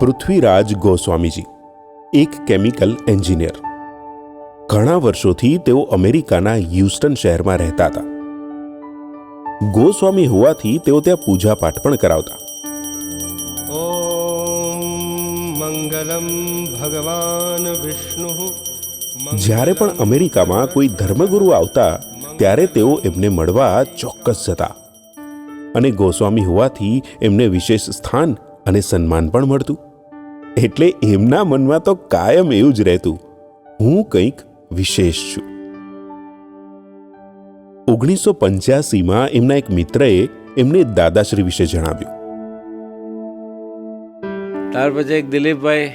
પૃથ્વીરાજ ગોસ્વામીજી એક chemical engineer. ઘણા વર્ષોથી તેઓ અમેરિકાના હ્યુસ્ટન શહેરમાં રહેતા હતા. ગોસ્વામી હોવાથી તેઓ ત્યાં પૂજાપાઠ પણ કરાવતા. મંગલમ ભગવાન વિષ્ણુ. જ્યારે પણ અમેરિકામાં કોઈ ધર્મગુરુ આવતા ત્યારે તેઓ એમને મળવા ચોક્કસ જતા. અને ગોસ્વામી હોવાથી એમને વિશેષ સ્થાન અને સન્માન પણ મળતું. એટલે એમના મનમાં તો કાયમ એવું જ રહેતું. હું કંઈક વિશેષ છું. ઓગણીસો પંચ્યાસીમાં એમના એક મિત્રએ એમને દાદાશ્રી વિશે જણાવ્યું. ત્યાર પછી એક દિલીપભાઈ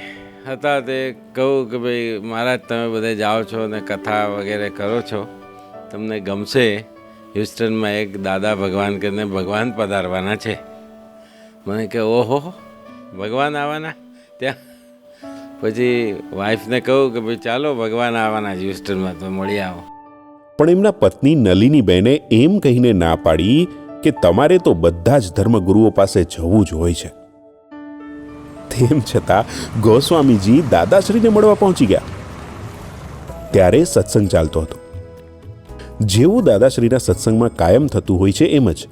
હતા, તે કહું કે ભાઈ, મહારાજ, તમે બધે જાઓ છો અને કથા વગેરે કરો છો. તમને ગમશે હ્યુસ્ટનમાં એક દાદા ભગવાન કરીને ભગવાન પધારવાના છે. મને કે, ઓહો, ભગવાન આવવાના? ત્યાં. પછી વાઈફને કહું કે ભાઈ, ચાલો ભગવાન આવવાના છે હ્યુસ્ટનમાં તો મળી આવો. પણ એમના પત્ની નલિની બહેને એમ કહીને ના પાડી કે તમારે તો બધા જ ધર્મગુરુઓ પાસે જવું જ હોય છે. તેમ છતાં ગોસ્વામીજી દાદાશ્રીને મળવા પહોંચી ગયા. ત્યારે સત્સંગ ચાલતો હતો. જેવું દાદાશ્રીના સત્સંગમાં કાયમ થતું હોય છે એમ જ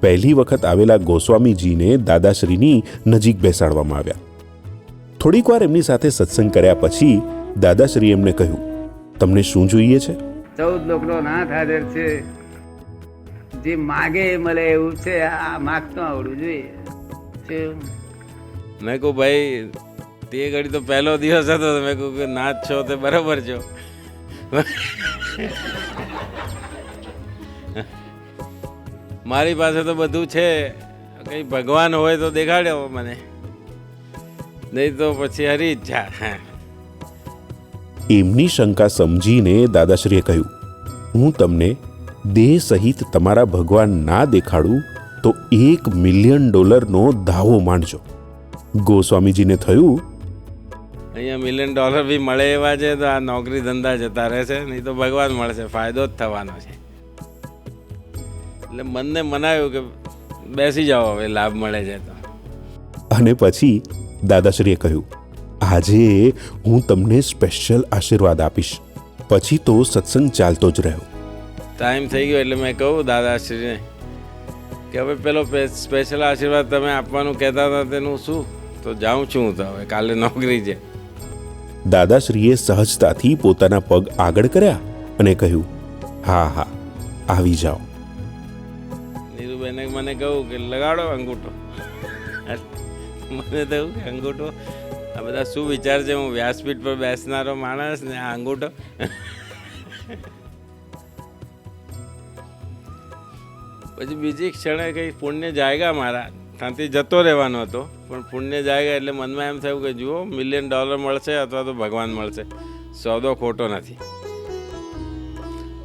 પહેલી વખત આવેલા ગોસ્વામીજીને દાદાશ્રીની નજીક બેસાડવામાં આવ્યા. થોડીક વાર એમની સાથે સત્સંગ કર્યા પછી દાદાશ્રી એમને કહ્યું તમને શું જોઈએ છે? ચૌદ લોકનો નાથ હાજર છે. જે માગે મળે એવું છે આ માગતો આવડવું જોઈએ. મેં કહું ભાઈ તે ઘડી તો પહેલો દિવસ હતો તો મેં કહું કે નાથ છો તે બરાબર છો. મારી પાસે તો બધું છે. કંઈ ભગવાન હોય તો દેખાડ્યો મને. નહીં તો પછી હરી જ હા એમની શંકા સમજીને દાદાશ્રીએ કહ્યું હું તમને દેહ સહિત તમારા ભગવાન ના દેખાડું તો એક મિલિયન ડોલરનો દાવો માંડજો. ગોસ્વામીજીને થયું અહીંયા મિલિયન ડોલર બી મળે એવા છે તો આ નોકરી ધંધા જતા રહેશે નહીં તો ભગવાન મળશે ફાયદો જ થવાનો છે. એટલે મનને મનાવ્યું કે બેસી જાઓ હવે લાભ મળે છે તો. અને પછી દાદાશ્રીએ કહ્યું આજે હું તમને સ્પેશિયલ આશીર્વાદ આપીશ. પછી તો સત્સંગ ચાલતો જ રહ્યો. ટાઈમ થઈ ગયો એટલે મેં કહું દાદાશ્રીને કે હવે પેલો સ્પેશિયલ આશીર્વાદ તમે આપવાનું કહેતા હતા તેનું શું? તો જાઉં છું હું તો હવે કાલે નોકરી છે. દાદાશ્રીએ સહજતાથી પોતાના પગ આગળ કર્યા અને કહ્યું હા હા આવી જાઓ. નીરુબેને મને કહ્યું કે લગાડો અંગૂઠો. મને થયું કે અંગૂઠો, આ બધા શું વિચાર છે? હું વ્યાસપીઠ પર બેસનારો માણસ ને આ અંગૂઠો. પછી બીજી ક્ષણે કંઈ પુણ્ય જાયગા મારા. ત્યાંથી જતો રહેવાનો હતો, પણ પુણ્ય જાયગા એટલે મનમાં એમ થયું કે જુઓ મિલિયન ડોલર મળશે અથવા તો ભગવાન મળશે. સોદો ખોટો નથી.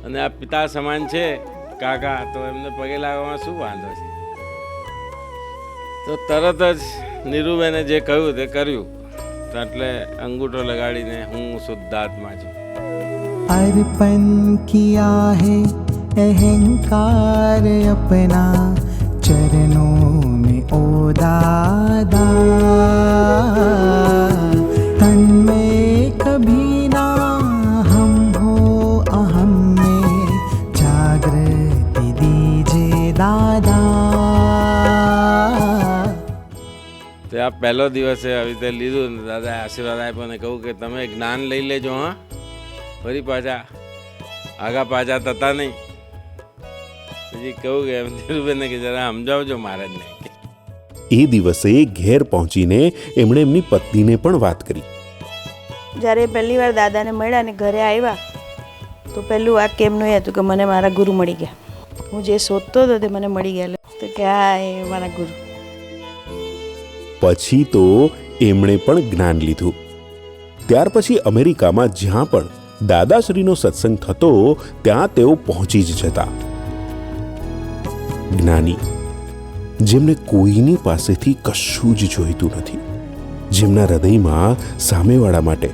અને આ પિતા સમાન છે, કાકા, તો એમને પગે લાગવામાં શું વાંધો છે? તો તરત જ નીરુબેને જે કહ્યું તે કર્યું. એટલે અંગૂઠો લગાડીને હું શુદ્ધાત્મા છું. અર્પણ કિયા હે અહંકાર અપના ચરણો મે ઓ દાદા તન મે કભી ના હમ હો અહમ મે જાગૃતિ દીજે દાદા. તો આ પહેલો દિવસે આવી રીતે લીધું ને દાદાએ આશીર્વાદ આપ્યો ને કહું કે તમે જ્ઞાન લઈ લેજો હા. ફરી પાછા આગા પાછા થતા નહીં. પછી કહું કે એમ ધીરુભાઈને કે જરા સમજાવજો મહારાજને. એ દિવસે ઘેર પહોંચીને એમણે એમની પત્નીને પણ વાત કરી. જ્યારે પહેલી વાર દાદાને મળ્યા ને ઘરે આવ્યા તો પહેલું વાક્ય એમનું એ હતું કે મને મારા ગુરુ મળી ગયા. હું જે શોધતો હતો તે મને મળી ગયા તો કે હા એ મારા ગુરુ. પછી તો એમણે પણ જ્ઞાન લીધું. ત્યાર પછી અમેરિકામાં જ્યાં પણ દાદાશ્રીનો સત્સંગ થતો, ત્યાં તેઓ પહોંચી જ જતા. જ્ઞાની, જેમને કોઈની પાસેથી કશું જ જોઈતું નથી, જેમના હૃદયમાં સામેવાળા માટે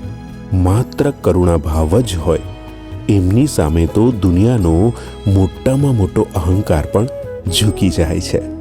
માત્ર કરુણાભાવ જ હોય, એમની સામે તો દુનિયાનો મોટામાં મોટો અહંકાર પણ ઝૂકી જાય છે.